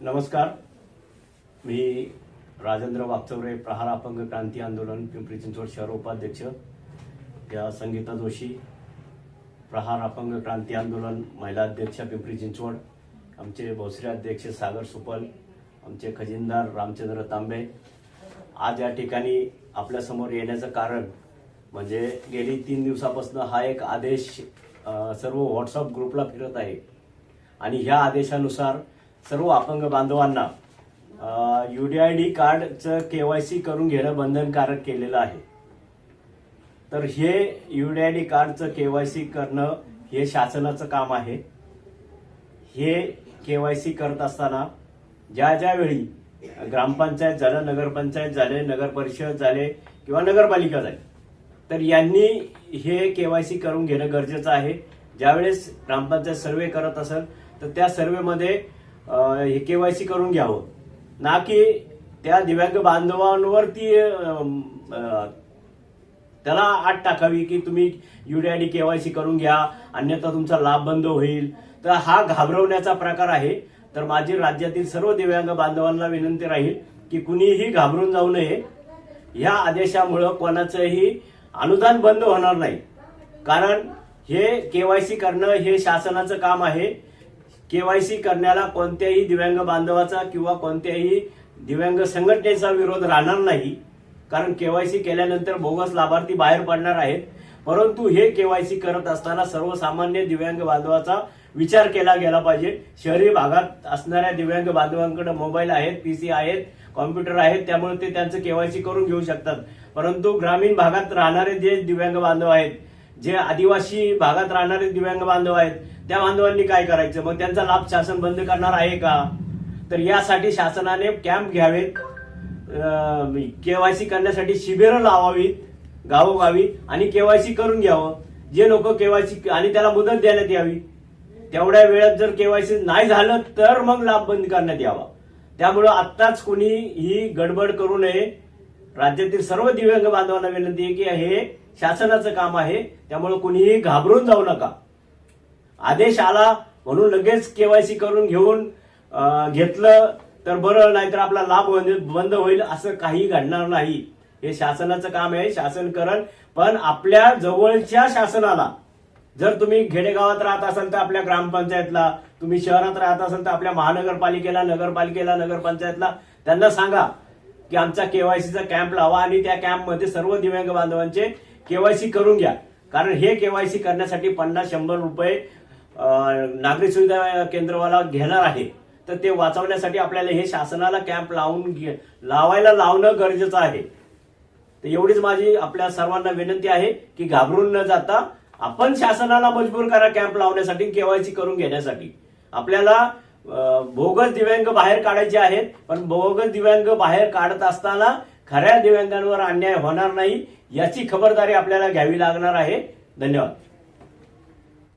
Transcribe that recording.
नमस्कार. मी राजेंद्र वागचौरे प्रहार अपंग क्रांती आंदोलन पिंपरी चिंचवड शहर उपाध्यक्ष या संगीता जोशी प्रहार अपंग क्रांती आंदोलन महिला अध्यक्ष पिंपरी चिंचवड आमचे भोसरे अध्यक्ष सागर सुपल आमचे खजिनदार रामचंद्र तांबे. आज या ठिकाणी आपल्यासमोर येण्याचं कारण म्हणजे गेली तीन दिवसापासून हा एक आदेश सर्व व्हॉट्सअप ग्रुपला फिरत आहे. आणि ह्या आदेशानुसार सर्व अपंग बांधवांना डी कार्डचं केवायसी करून घेणं बंधनकारक केलेलं आहे. तर हे डी कार्डचं केवायसी करणं हे शासनाचं काम आहे. हे केवायसी करत असताना ज्या ज्या वेळी ग्रामपंचायत झालं नगरपंचायत झाले नगरपरिषद झाले किंवा नगरपालिका झाली तर यांनी हे केवायसी करून घेणं गरजेचं आहे. ज्यावेळेस ग्रामपंचायत सर्वे करत असेल तर त्या सर्वेमध्ये हे केवायसी करून घ्यावं. ना की त्या दिव्यांग बांधवांवरती त्याला आठ टाकावी की तुम्ही युडीआयडी केवायसी करून घ्या अन्यथा तुमचा लाभ बंद होईल. तर हा घाबरवण्याचा प्रकार आहे. तर माझी राज्यातील सर्व दिव्यांग बांधवांना विनंती राहील की कुणीही घाबरून जाऊ नये. या आदेशामुळं कोणाचंही अनुदान बंद होणार नाही. कारण हे केवायसी करणं हे शासनाचं काम आहे. केवायसी करण्याला कोणत्याही दिव्यांग बांधवाचा किंवा कोणत्याही दिव्यांग संघटनेचा विरोध राहणार नाही. कारण केवायसी केल्यानंतर बोगस लाभार्थी बाहेर पडणार आहेत. परंतु हे केवायसी करत असताना सर्वसामान्य दिव्यांग बांधवाचा विचार केला गेला पाहिजे. शहरी भागात असणाऱ्या दिव्यांग बांधवांकडे मोबाईल आहेत पीसी आहेत कॉम्प्युटर आहेत. त्यामुळे ते त्यांचं केवायसी करून घेऊ शकतात. परंतु ग्रामीण भागात राहणारे जे दिव्यांग बांधव आहेत जे आदिवासी भागात राहणारे दिव्यांग बांधव आहेत त्या बांधवांनी काय करायचं? मग त्यांचा लाभ शासन बंद करणार आहे का? तर यासाठी शासनाने कॅम्प घ्यावेत. केवायसी करण्यासाठी शिबिरं लावावीत गावोगावी आणि केवायसी करून घ्यावं. जे लोक केवायसी आणि त्याला मुदत देण्यात यावी. तेवढ्या वेळात जर केवायसी नाही झालं तर मग लाभ बंद करण्यात यावा. त्यामुळं आत्ताच कोणी ही गडबड करू नये. राज्यातील सर्व दिव्यांग बांधवांना विनंती आहे की हे शासनाचं काम आहे त्यामुळे कुणीही घाबरून जाऊ नका. आदेश आला म्हणून लगेच केवायसी करून घेऊन घेतलं तर बरं नाहीतर आपला लाभ बंद- बंद होईल असं काही घडणार नाही. हे शासनाचं काम आहे शासन करण पण आपल्या जवळच्या शासनाला जर तुम्ही खेडेगावात राहत असाल तर आपल्या ग्रामपंचायतला तुम्ही शहरात राहत असाल तर आपल्या महानगरपालिकेला नगरपालिकेला नगरपंचायतला त्यांना सांगा की आमचा केवायसीचा कॅम्प लावा आणि त्या कॅम्पमध्ये सर्व दिव्यांग बांधवांचे केवायसी करून घ्या. कारण हे केवायसी करण्यासाठी पन्नास शंभर रुपये नागरी सुविधा केंद्रवाला घेणार आहे. तर ते वाचवण्यासाठी आपल्याला हे शासनाला कॅम्प लावून घे- लावायला लावणं गरजेचं आहे. तर एवढीच माझी आपल्या सर्वांना विनंती आहे की घाबरून न जाता आपण शासनाला मजबूर करा कॅम्प लावण्यासाठी केवायसी करून घेण्यासाठी. आपल्याला भोगस दिव्यांग बाहेर काढायचे आहेत पण भोगस दिव्यांग बाहेर काढत असताना खऱ्या दिव्यांगांवर अन्याय होणार नाही याची खबरदारी आपल्याला घ्यावी लागणार आहे. धन्यवाद.